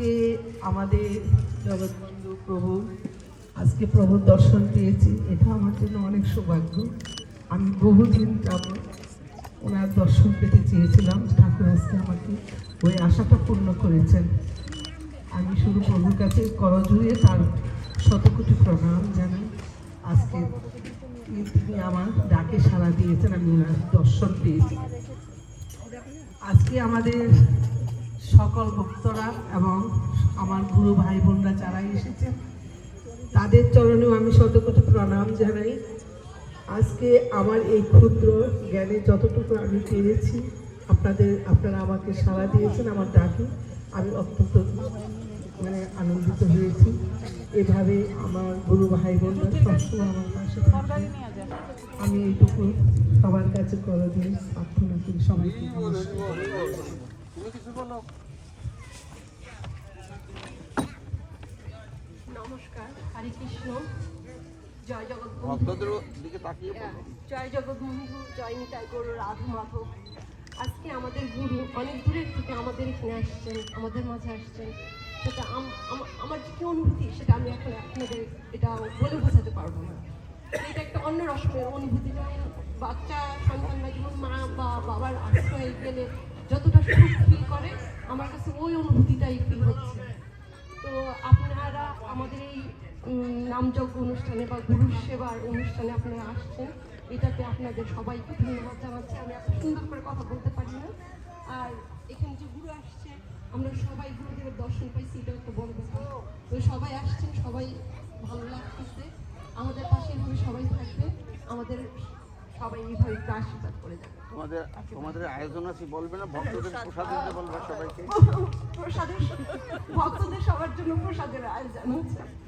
আজকে আমাদের জগৎবন্ধু প্রভু আজকে প্রভুর দর্শন পেয়েছি। এটা আমার জন্য অনেক সৌভাগ্য। আমি বহুদিন যাব, ওনার দর্শন পেতে চেয়েছিলাম, ঠাকুর আজকে আমাকে ওই আশাটা পূর্ণ করেছেন। আমি শুধু প্রভুর কাছে করজুড়ে তার শতকোটি প্রণাম জানাই। আজকে তিনি আমার ডাকে সাড়া দিয়েছেন, আমি ওনার দর্শন পেয়েছি। আজকে আমাদের সকল ভক্তরা এবং আমার গুরু ভাই বোনরা যারা এসেছেন, তাদের চরণেও আমি শতকোটি প্রণাম জানাই। আজকে আমার এই ক্ষুদ্র জ্ঞানে যতটুকু আমি পেরেছি, আপনাদের, আপনারা আমাকে সাড়া দিয়েছেন, আমার ডাকে আমি অত্যন্ত মানে আনন্দিত হয়েছি। এভাবে আমার গুরু ভাই বোনরা সবসময় আমার পাশে থাকবে আমি এইটুকু সবার কাছে করে দিই প্রার্থনা করি সবাইকে নমস্কার। হরে কৃষ্ণ। জয় জগৎ ভক্তদের দিকে তাকিয়ে বলো। জয় জগৎবন্ধু জয় নিতাই গরু রাধা মাধব। আজকে আমাদের গুরু অনেক দূরের থেকে আমাদের এখানে আসছেন আমাদের মাঝে আসছেন। সেটা আম- আম- আমার যে কি অনুভূতি সেটা আমি এখন আপনাদের এটা বলে বোঝাতে পারব না। এটা একটা অন্য রকমের অনুভূতি যেমন বাচ্চা সন্তানরা যেমন মা বা বাবার আশ্রয়ে গেলে যতটা সুখ ফিল করে আমার কাছে ওই অনুভূতিটাই ফিল হচ্ছে তো আপনারা আমাদের এই উম, নামযজ্ঞ অনুষ্ঠানে বা গুরু সেবার অনুষ্ঠানে আপনারা আসছেন। এটাতে আপনাদের সবাইকে ধন্যবাদ জানাচ্ছি। আমি এত সুন্দর করে কথা বলতে পারি না। আর এখানে যে গুরু আসছে আমরা সবাই গুরুদেবের দর্শন পাইছি এটা একটা বড় ব্যাপার। তো সবাই আসছেন সবাই ভালো লাগতেছে। আমাদের পাশে এভাবে সবাই থাকবে। আমাদের সবাই এইভাবে একটু আশীর্বাদ করে যাবে। তোমাদের তোমাদের আয়োজন আছে বলবে না? ভক্তদের প্রসাদ দিতে বলবে সবাইকে। প্রসাদের ভক্তদের সবার জন্য প্রসাদের আয়োজন হচ্ছে আছে।